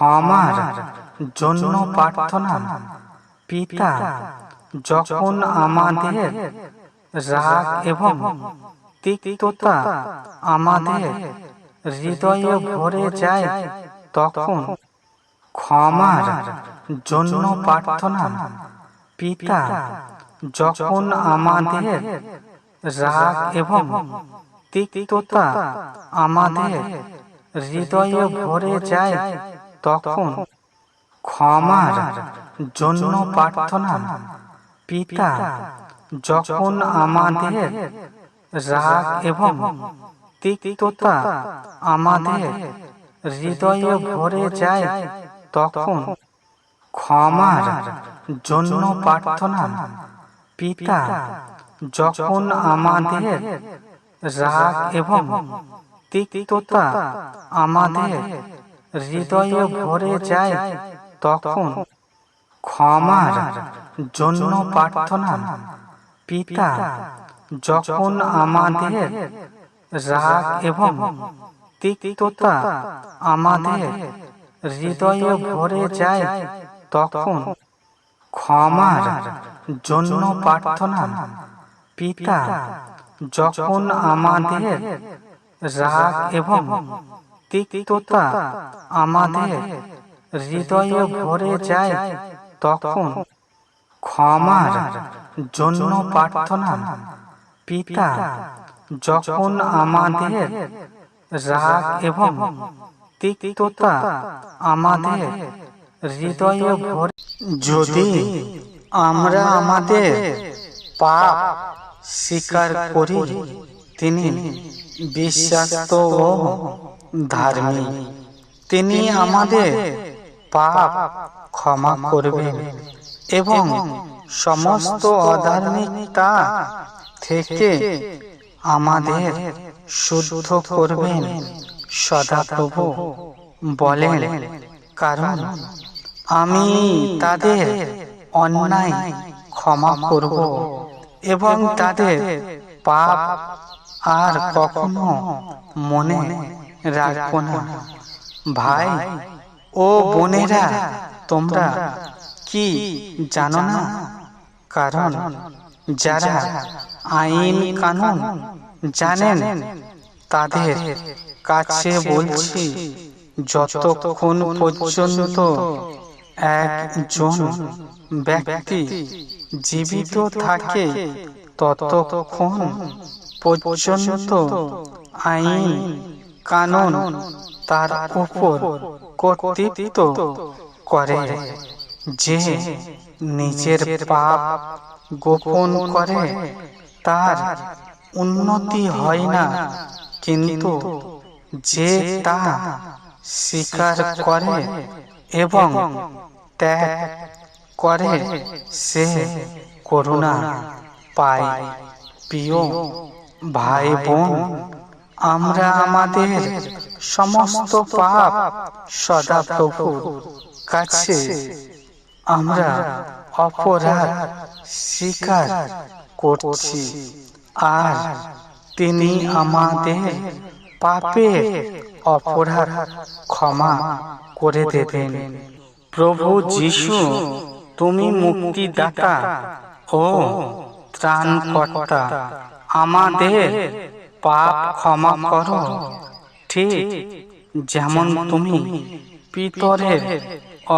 ক্ষমার জন্য প্রার্থনা, পিতা যখন আমাদের রাগ এবং তিক্ততা আমাদের হৃদয়ে ভরে যায়, তখন ক্ষমার জন্য প্রার্থনা, পিতা যখন আমাদের রাগ এবং তিক্ততা আমাদের হৃদয়ে ভরে যায় তখন ক্ষমার জন্য প্রার্থনা, পিতা যখন আমাদের রাগ এবং তিক্ততা আমাদের হৃদয়ে ভরে যায়, তখন ক্ষমার জন্য প্রার্থনা, পিতা যখন আমাদের রাগ এবং তিক্ততা আমাদের হৃদয়ে ভরে যায় তখন ক্ষমার জন্য প্রার্থনা। পিতা, যখন আমাদের রাগ এবং তিক্ততা আমাদের হৃদয়ে ভরে যায় তখন ক্ষমার জন্য প্রার্থনা। পিতা, যখন আমাদের রাগ এবং তিক্ততা আমাদের হৃদয়ে ভরে যায় তখন ক্ষমার জন্য প্রার্থনা। পিতা, যখন আমাদের রাগ এবং তিক্ততা আমাদের হৃদয়ে ভরে, যদি আমরা আমাদের পাপ স্বীকার করি, তিনি বিশ্বাস্ত ও ধার্মিক তিনি আমাদের পাপ ক্ষমা করবেন এবং সমস্ত অধার্মিকতা থেকে আমাদের শুদ্ধ করবেন। সদাপ্রভু বলেন কারণ আমি তাদের অন্যায় ক্ষমা করব এবং তাদের পাপ আর কখনো মনে রাখব না। ভাই, ও বোনেরা, তোমরা কি জানো না? কারণ যারা আইন কানুন জানেন, তাদের কাছে বলছি, যতক্ষণ পর্যন্ত একজন ব্যক্তি জীবিত থাকে, ততক্ষণ পর্যন্ত আইন কানুন তার উপর কর্তৃত্ব করে, যে নিজের পাপ গোপন করে, তার উন্নতি হয় না। কিন্তু যে তা স্বীকার করে এবং ত্যাগ করে, সে করুণা পায়। প্রিয় ভাই বোন আমরা আমাদের সমস্ত পাপ সদাপ্রভুর কাছে। আমরা অপরাধ স্বীকার করছি। আর তিনি আমাদের পাপের অপরাধ ক্ষমা করে দেবেন। প্রভু যিশু, তুমি মুক্তিদাতা ও ত্রাণকর্তা। আমাদের পাপ ক্ষমা করো। ঠিক যেমন তুমি পিতরের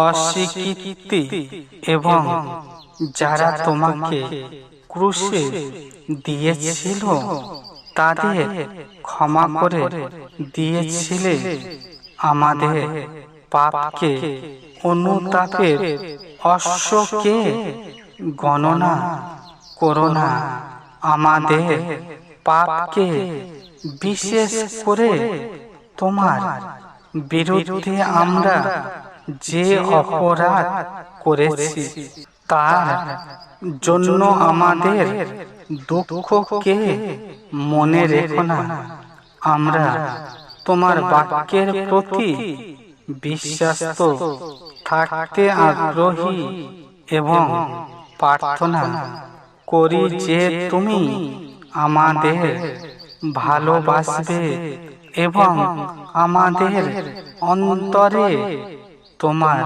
অস্বীকৃতি এবং যারা তোমাকে ক্রুশে দিয়েছিল তাদের ক্ষমা করে দিয়েছিলে আমাদের পাপকে অনুতাপের অশ্বকে গণনা করো না। আমাদের পাপকে বিশেষ করে তোমার বিরুদ্ধে আমরা যে অপরাধ করেছি, তার জন্য আমাদের দুঃখকে মনে রেখো না। আমরা তোমার বাক্যের প্রতি বিশ্বাস্ত, থাকতে আগ্রহী এবং প্রার্থনা করি যে তুমি আমাদের ভালোবাসবে এবং আমাদের অন্তরে তোমার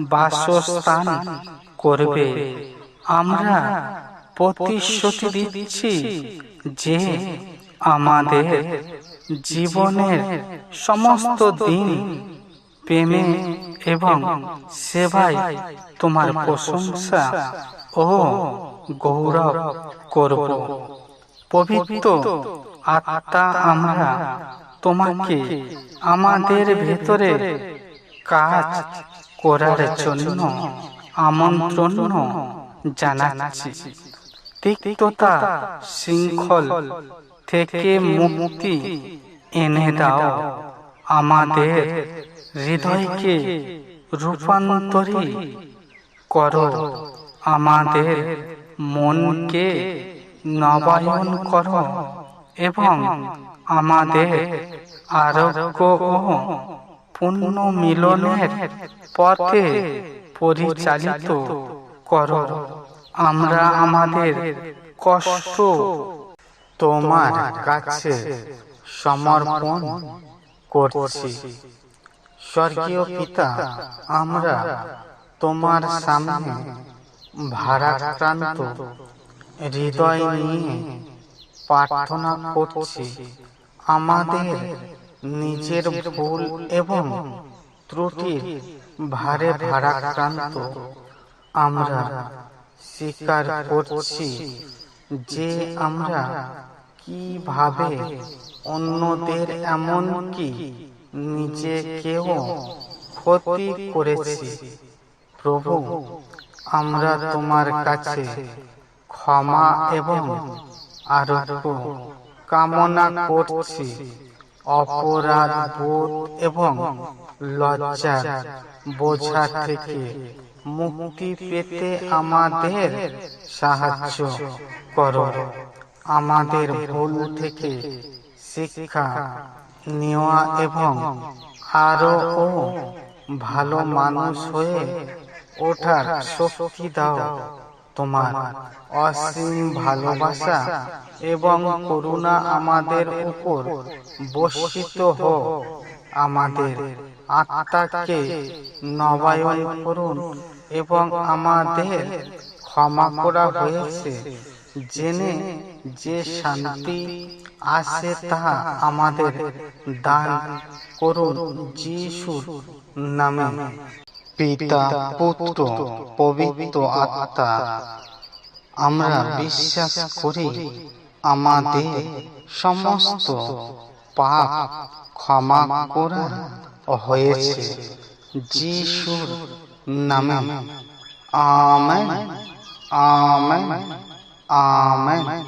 বাসস্থান করবে। আমরা প্রতিশ্রুতি দিচ্ছি যে আমাদের জীবনের সমস্ত দিন, প্রেমে এবং সেবায় তোমার প্রশংসা ও গৌরব করব। পবিত্র আত্মা আমরা। তোমাকে আমাদের ভেতরে কাজ করার জন্য আমন্ত্রণ জানাচ্ছি। তিক্ততা শৃঙ্খল থেকে মুক্তি এনে দাও। আমাদের হৃদয়কে রূপান্তরী করো। আমাদের মনকে নবায়ন করো এবং আমাদের আরোগ্য ও পূর্ণ মিলনের পথে পরিচালিত করো। আমরা আমাদের কষ্ট তোমার কাছে সমর্পণ করছি। স্বর্গীয় পিতা, আমরা তোমার সামনে ভারাক্রান্ত হৃদয় নিয়ে প্রার্থনা করছি। আমাদের নিজের ভুল এবং ত্রুটির ভারে ভারাক্রান্ত আমরা স্বীকার করছি যে আমরা কীভাবে অন্যদের এমনকি নিজেকেও ক্ষতি করেছি। প্রভু, আমরা তোমার কাছে ক্ষমা এবং আরোগ্য কামনা করছি। অপরাধ বোধ এবং লজ্জা বোঝা থেকে মুক্তি পেতে আমাদের সাহায্য করো। আমাদের ভুল থেকে শিক্ষা নেওয়া এবং আরও ভালো মানুষ হয়ে ওঠার শক্তি দাও। তোমার অসীম ভালোবাসা এবং করুণা আমাদের উপর বর্ষিত হোক। আমাদের আত্মাকে নবায়ন করুন এবং আমাদের ক্ষমা করা হয়েছে। জেনে যে শান্তি আসে তা আমাদের দান করুন। যিশুর নামে পিতা, পুত্র, পবিত্র আত্মা। আমরা বিশ্বাস করি, আমাদের সমস্ত পাপ ক্ষমা করা হয়েছে। যিশুর নামে। আমেন আমেন আমেন।